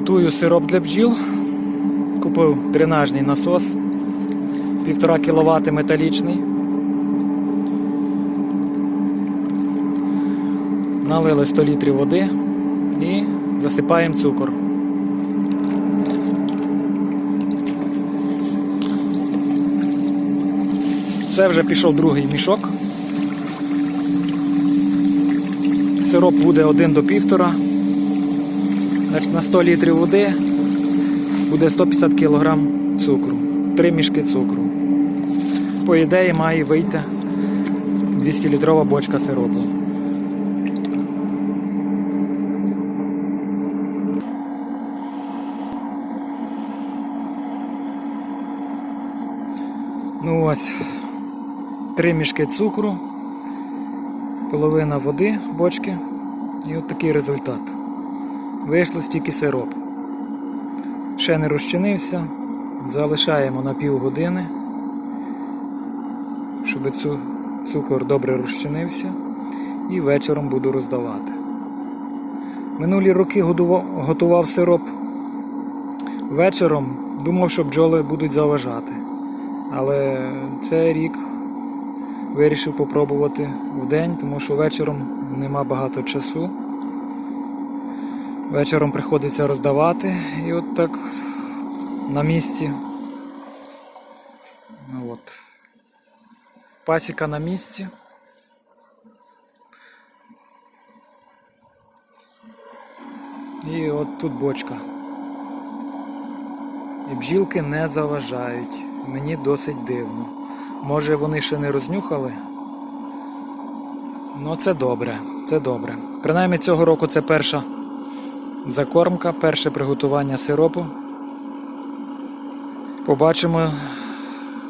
Готую сироп для бджіл. Купив дренажний насос 1,5 кВт металічний. Налили 100 літрів води і засипаємо цукор. Це вже пішов другий мішок. Сироп буде 1 до 1,5. На 100 літрів води буде 150 кг цукру. Три мішки цукру. По ідеї має вийти 200-літрова бочка сиропу. Ну ось, три мішки цукру, половина води бочки і от такий результат. Вийшло стільки сироп. Ще не розчинився, залишаємо на півгодини, щоб цю цукор добре розчинився і вечором буду роздавати. Минулі роки готував сироп вечором, думав, що бджоли будуть заважати. Але цей рік вирішив попробувати вдень, тому що вечором нема багато часу. Вечором приходиться роздавати і от так на місці. От. Пасіка на місці. І от тут бочка. І бджілки не заважають. Мені досить дивно. Може вони ще не рознюхали? Ну це добре, це добре. Принаймні цього року це перша закормка, перше приготування сиропу. Побачимо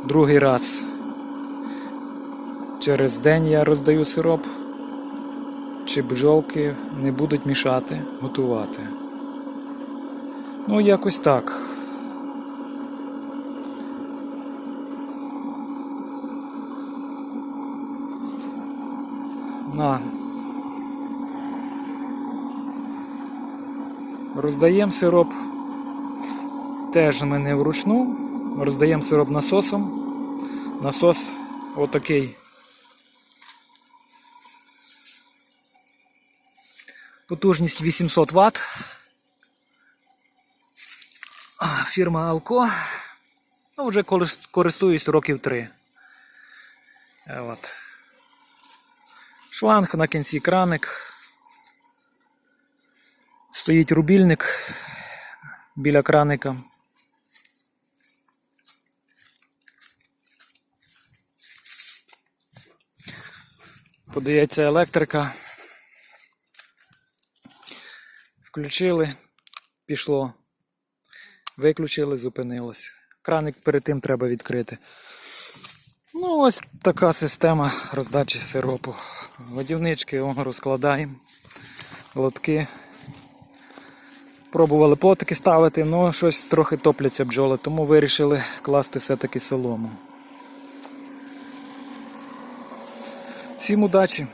другий раз. Через день я роздаю сироп, чи бджолки не будуть мішати готувати. Ну, якось так. На. Роздаємо сироп. Теж ми не вручну. Роздаємо сироп насосом. Насос отакий. Потужність 800 Вт. Фірма Алко. Ну, вже користуюсь років 3. От. Шланг на кінці краник. Стоїть рубільник біля краника. Подається електрика. Включили, пішло. Виключили, зупинилось. Краник перед тим треба відкрити. Ну, ось така система роздачі сиропу. Годівнички розкладаємо, лотки. Пробували потики ставити, але щось трохи топляться бджоли, тому вирішили класти все-таки солому. Всім удачі!